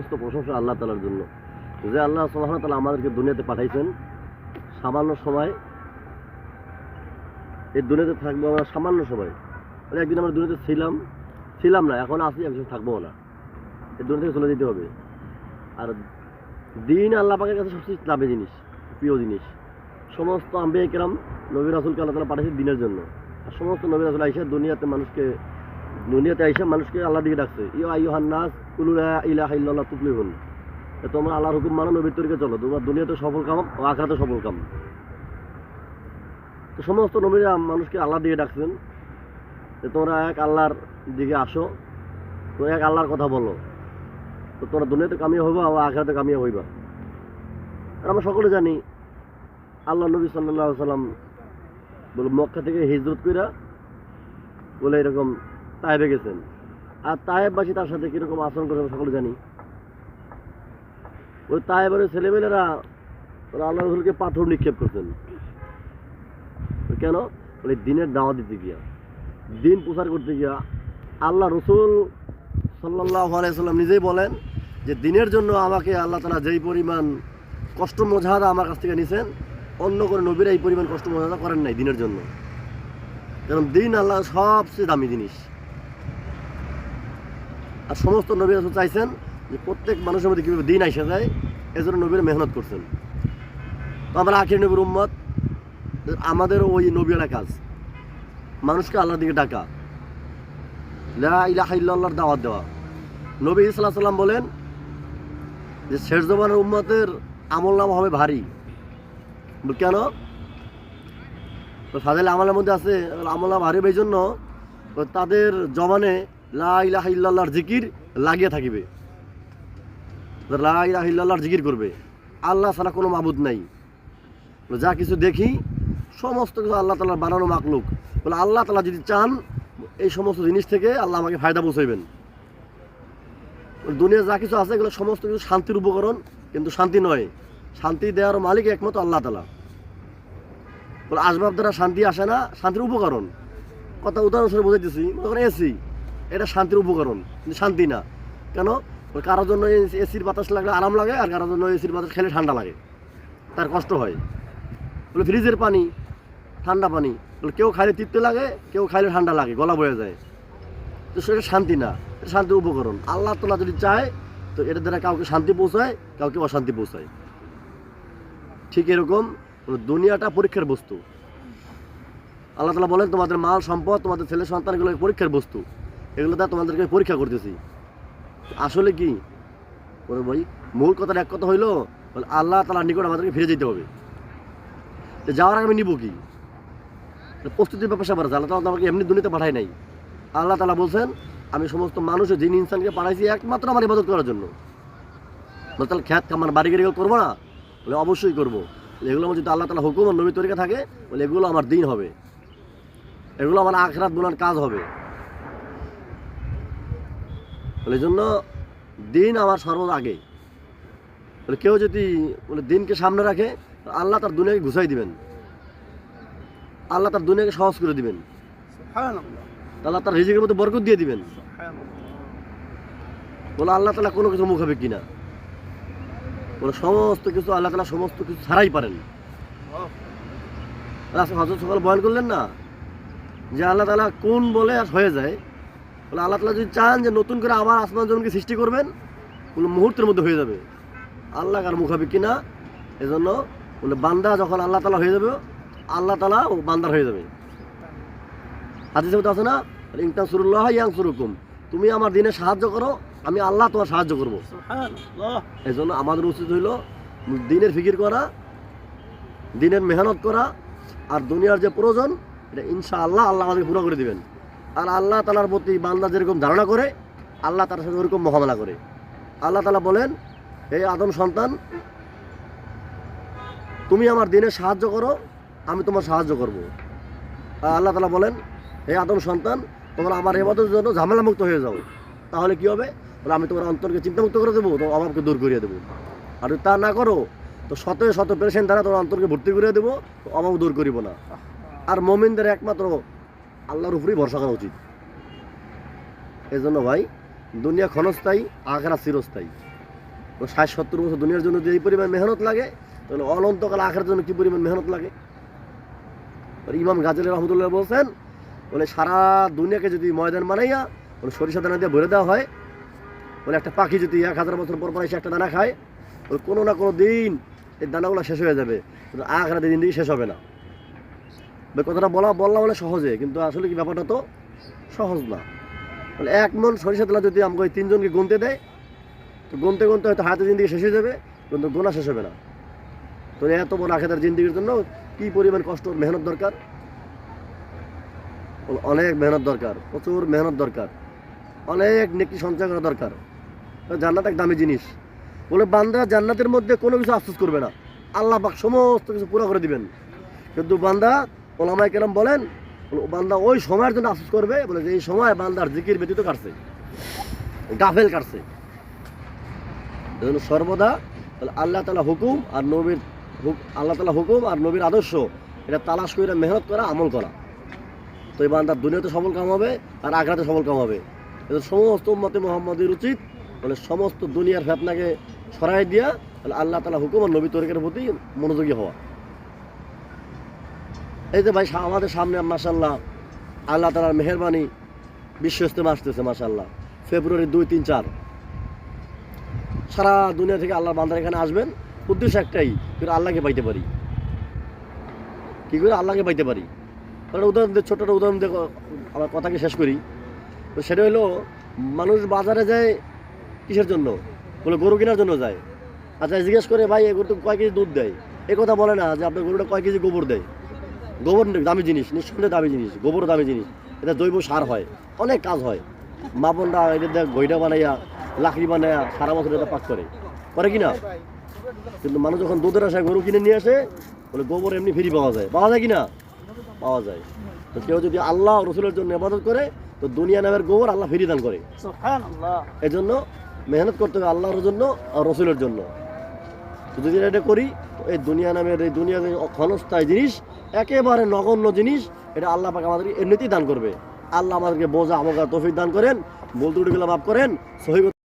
সমস্ত প্রশংসা আল্লাহ তালার জন্য। যে আল্লাহ সুবহানাহু ওয়া তাআলা আমাদেরকে দুনিয়াতে পাঠাইছেন, সামান্য সময়, এই দুনিয়াতে থাকব আমরা সামান্য সময়। মানে একদিন আমরা দুনিয়াতে ছিলাম ছিলাম না, এখন আসি একজন থাকব না। এই দুনিয়া থেকে চলে যেতে হবে। আর দিন আল্লাহ পাকের কাছে সবচেয়ে দামি জিনিস, প্রিয় জিনিস। সমস্ত আম্বে কেরাম নবী রাসুলকে আল্লাহ তালা পাঠিয়েছে দিনের জন্য। আর সমস্ত নবী রাসুল আইসা দুনিয়াতে মানুষকে দুনিয়াতে আইসা মানুষকে আল্লাহ দিকে ডাকছে ইউ আইহান নাস কুলুলা ইলাহা তুফলিহুন। এ তোমরা আল্লাহর হুকুম মানো, নবীর তরিকে চলো। তোমরা দুনিয়াতে সফল কাম ও আখরাতে সফল কাম। তো সমস্ত নবীরা মানুষকে আল্লাহ দিকে ডাকছেন। যে তোমরা এক আল্লাহর দিকে আসো, তো এক আল্লাহর কথা বলো। তো তোমরা দুনিয়াতে কামিয়ে হইবা ও আখরাতে কামিয়ে হইবা। আর আমরা সকলে জানি, আল্লাহ নবী সাল্লাহ সাল্লাম বলে মক্কা থেকে হিজরত কইরা বলে এরকম তায়েবে গেছেন। আর তায়েববাসী তার সাথে কীরকম আচরণ করে সকলে জানি। ওই তায়েবের ওই ছেলেমেয়েরা আল্লাহ রসুলকে পাথর নিক্ষেপ করছেন। কেন? বলে দিনের দাওয়া দিতে গিয়া, দিন প্রচার করতে গিয়া আল্লাহ রসুল সাল্লাহ আলাইসাল্লাম নিজেই বলেন যে দিনের জন্য আমাকে আল্লাহ তালা যেই পরিমাণ কষ্ট মোজাহাদা আমার কাছ থেকে নিছেন, অন্য করে নবীরা এই পরিমাণ কষ্ট মোজাহাদা করেন নাই দিনের জন্য। কারণ দিন আল্লাহ সবচেয়ে দামি জিনিস। আর সমস্ত নবী রাসূল চাইছেন যে প্রত্যেক মানুষের মধ্যে কীভাবে দিন আইসা যায়, এজন্য নবীরা মেহনত করছেন। তো আমরা আখির নবীর উম্মত, আমাদেরও ওই নবীরা কাজ। মানুষকে আল্লাহর দিকে ডাকা। লা ইলাহা ইল্লাল্লাহর দাওয়াত দেওয়া। নবী ইসলাম সাল্লাম বলেন যে, শেষ জবানের উম্মতের আমল নাম হবে ভারী। কেন? তো ফাজেল আমলের মধ্যে আছে, আমল নাম ভারী এই জন্য, তাদের জবানে লা ইলাহা ইল্লাল্লাহর জিকির লাগিয়ে থাকিবে। তো লা ইলাহা জিকির করবে। আল্লাহ ছাড়া কোনো মাবুদ নাই। যা কিছু দেখি, সমস্ত কিছু আল্লাহ তালার বানানো মাকলুক বলে, আল্লাহ তালা যদি চান, এই সমস্ত জিনিস থেকে আল্লাহ আমাকে ফায়দা পৌঁছাইবেন। দুনিয়া যা কিছু আছে, এগুলো সমস্ত কিছু শান্তির উপকরণ, কিন্তু শান্তি নয়। শান্তি দেওয়ার মালিক একমাত্র আল্লাহ তালা বলে আসবাব দ্বারা শান্তি আসে না, শান্তির উপকরণ। কথা উদাহরণস্বরূপ বোঝাইতেছি তখন এসি। এটা শান্তির উপকরণ শান্তি না। কেন? কারোর জন্য এসির বাতাস লাগলে আরাম লাগে, আর কারোর জন্য এসির বাতাস খেলে ঠান্ডা লাগে। তার কষ্ট হয়। বলে, ফ্রিজের পানি, ঠান্ডা পানি। বলে, কেউ খাইলে তৃপ্তি লাগে, কেউ খাইলে ঠান্ডা লাগে, গলা বয়ে যায়। তো সেটা শান্তি না, এটা শান্তির উপকরণ। আল্লাহ তোলা যদি চায়, তো এটা দ্বারা কাউকে শান্তি পৌঁছায়, কাউকে অশান্তি পৌঁছায়। ঠিক এরকম দুনিয়াটা পরীক্ষার বস্তু। আল্লাহ তালা বলেন, তোমাদের মাল, সম্পদ, তোমাদের ছেলে সন্তানগুলো পরীক্ষার বস্তু। এগুলো দ্বারা তোমাদেরকে পরীক্ষা করতেছি। আসলে কি? ওরে ভাই, মূল কথাটা এক কথা হইল আল্লাহ তালার নিকট আমাদেরকে ফিরে যেতে হবে। তো যাওয়ার আগে আমি নিব কি? প্রস্তুতির ব্যাপার স্যাপার আছে, আল্লাহ তালা তো আমাকে এমনি দুনিতে পাঠায় নাই। আল্লাহ তালা বলছেন, আমি সমস্ত মানুষের, যিনি ইনসানকে পাঠাইছি, একমাত্র আমার ইবাদত করার জন্য। তাহলে খ্যাত কামার বাড়ি গাড়ি করব না? বলে অবশ্যই করব। এগুলো আমার যদি আল্লাহ তালা হুকুম আর নবী তরিকা থাকে, বলে এগুলো আমার দিন হবে। এগুলো আমার আখরাত বোনার কাজ হবে। বলে এই জন্য দিন আমার সর্ব আগে। বলে কেউ যদি বলে দিনকে সামনে রাখে আল্লাহ তার দুনিয়াকে ঘুষাই দিবেন। আল্লাহ তার দুনিয়াকে সহজ করে দিবেন। আল্লাহ তার রিজিকের মধ্যে বরকত দিয়ে দিবেন। বলে আল্লাহ তালা কোনো কিছু মুখ মুখাবে কিনা বলে সমস্ত কিছু আল্লাহ তালা সমস্ত কিছু ছাড়াই পারেন। হজরত সকাল বয়ান করলেন না? যে আল্লাহ তালা কোন বলে আর হয়ে যায়? বলে আল্লাহ তালা যদি চান যে নতুন করে আবার আসমান জমিকে সৃষ্টি করবেন বলে মুহূর্তের মধ্যে হয়ে যাবে। আল্লাহ আর মুখাবে কিনা এজন্য বলে বান্দা যখন আল্লাহ তালা হয়ে যাবে আল্লাহ তালা ও বান্দার হয়ে যাবে। মধ্যে আছে না ইনকান সুরুল্লাহ ইয়াং সুরুকুম। তুমি আমার দিনে সাহায্য করো আমি আল্লাহ তোমার সাহায্য করব। এই জন্য আমাদের উচিত হইল দিনের ফিকির করা দিনের মেহনত করা আর দুনিয়ার যে প্রয়োজন এটা ইনশা আল্লাহ আল্লাহ আমাদের পুরো করে দিবেন। আর আল্লাহ তালার প্রতি বান্দা যেরকম ধারণা করে, আল্লাহ তার সাথে ওরকম মহামেলা করে। আল্লাহ তালা বলেন এই আদম সন্তান, তুমি আমার দিনে সাহায্য করো, আমি তোমার সাহায্য করব। আল্লাহ তালা বলেন, হে আদম সন্তান, তোমরা আমার এবাদের জন্য ঝামেলা মুক্ত হয়ে যাও। তাহলে কি হবে? বলে, আমি তোমার অন্তরকে চিন্তামুক্ত করে দেবো তো অভাবকে দূর করিয়ে দেবো। আর তা না করো, তো শত শত পেশেন্ট দ্বারা তোমার অন্তরকে ভর্তি করে দেবো অভাব দূর করিব না। আর মোমিনদের একমাত্র আল্লাহর উপরেই ভরসা করা উচিত। এই জন্য ভাই, দুনিয়া ক্ষণস্থায়ী, আখেরা চিরস্থায়ী। ও ষাট, সত্তর বছর দুনিয়ার জন্য যে পরিমাণ মেহনত লাগে, তাহলে অনন্তকাল আখের জন্য কি পরিমাণ মেহনত লাগে? ইমাম গাজী রহমতুল্লাহ বলছেন, বলে সারা দুনিয়াকে যদি ময়দান বানাইয়া, বলে সরিষা দানা দিয়ে ভরে দেওয়া হয়, বলে একটা পাখি যদি এক হাজার বছর পর পর এসে একটা দানা খায়, বলে কোনো না কোনো দিন এই দানাগুলো শেষ হয়ে যাবে। আখড়া দিন দিকে শেষ হবে না। কথাটা বলা বললাম বলে সহজে, কিন্তু আসলে কি ব্যাপারটা তো সহজ না। বলে এক মন সরিষা তেলা যদি আমাকে ওই তিনজনকে গুনতে দেয়, তো গুনতে গুনতে হয়তো হাতে জিন্দিগি শেষ হয়ে যাবে, কিন্তু গোনা শেষ হবে না। তো এত বড় আখেদার জিন্দিগির জন্য কি পরিমাণ কষ্ট মেহনত দরকার? অনেক মেহনত দরকার, প্রচুর মেহনত দরকার, অনেক নেকি সঞ্চয় করা দরকার। জান্নাত এক দামি জিনিস। বলে বান্দা জান্নাতের মধ্যে কোনো কিছু আফসোস করবে না। আল্লাহ পাক সমস্ত কিছু পুরো করে দিবেন। কিন্তু বান্দা ওলামাই কেরাম বলেন বান্দা ওই সময়ের জন্য আফসোস করবে? বলে, যে এই সময় বান্দার জিকির ব্যতীত কাটছে, গাফেল কাটছে। সর্বদা আল্লাহ তালা হুকুম আর নবীর আল্লাহ তালা হুকুম আর নবীর আদর্শ, এটা তালাশ করে মেহনত করা, আমল করা। তো এই বান্দার দুনিয়াতে সফল কাম হবে, আর আগ্রাতে সফল কাম হবে। এটা সমস্ত উম্মতে মোহাম্মদের উচিত, বলে, সমস্ত দুনিয়ার ফেতনাকে সরাই দিয়া তাহলে আল্লাহ তালা হুকুম আর নবী তরিকের প্রতি মনোযোগী হওয়া। এই যে ভাই আমাদের সামনে মাসাল্লাহ আল্লাহ তালার মেহরবানি বিশ্ব ইস্তেমা আসতেছে মাসাল্লাহ ফেব্রুয়ারি দুই, তিন, চার। সারা দুনিয়া থেকে আল্লাহর বান্দার এখানে আসবেন। উদ্দেশ্য একটাই করে আল্লাহকে পাইতে পারি। কি করে? আল্লাহকে পাইতে পারি। একটা উদাহরণ দিয়ে একটা উদাহরণ দিয়ে আমার কথাকে শেষ করি। তো সেটা হলো, মানুষ বাজারে যায় কিসের জন্য? বলে গরু কেনার জন্য যায়। আচ্ছা জিজ্ঞেস করে, ভাই এই গরু কয় কেজি দুধ দেয়? এ কথা বলে না যে, আপনার গরুটা কয় কেজি গোবর দেয়? গোবর দামি জিনিস নিঃসন্দেহে দামি জিনিস গোবর দামি জিনিস। এটা জৈব সার হয় অনেক কাজ হয়। মা বোনরা এটা গইডা বানাইয়া লাকড়ি বানাইয়া সারা বছর এটা পাক করে। করে কি না? কিন্তু মানুষ যখন দুধের আসে গরু কিনে নিয়ে আসে বলে গোবর এমনি ফিরি পাওয়া যায়। পাওয়া যায় কি না? পাওয়া যায়। তো কেউ যদি আল্লাহ রসুলের জন্য এবাদত করে তো দুনিয়া নামের গোবর আল্লাহ ফিরি দান করে। এই জন্য মেহনত করতে হবে আল্লাহর জন্য আর রসুলের জন্য। তো যদি এটা করি, এই দুনিয়া নামের এই দুনিয়া ক্ষণস্থায় জিনিস, একেবারে নগণ্য জিনিস, এটা আল্লাহ পাক আমাদেরকে এমনিতেই দান করবে। আল্লাহ আমাদেরকে বোঝা, আমাকে তৌফিক দান করেন বলতে উঠে মাফ করেন, সহি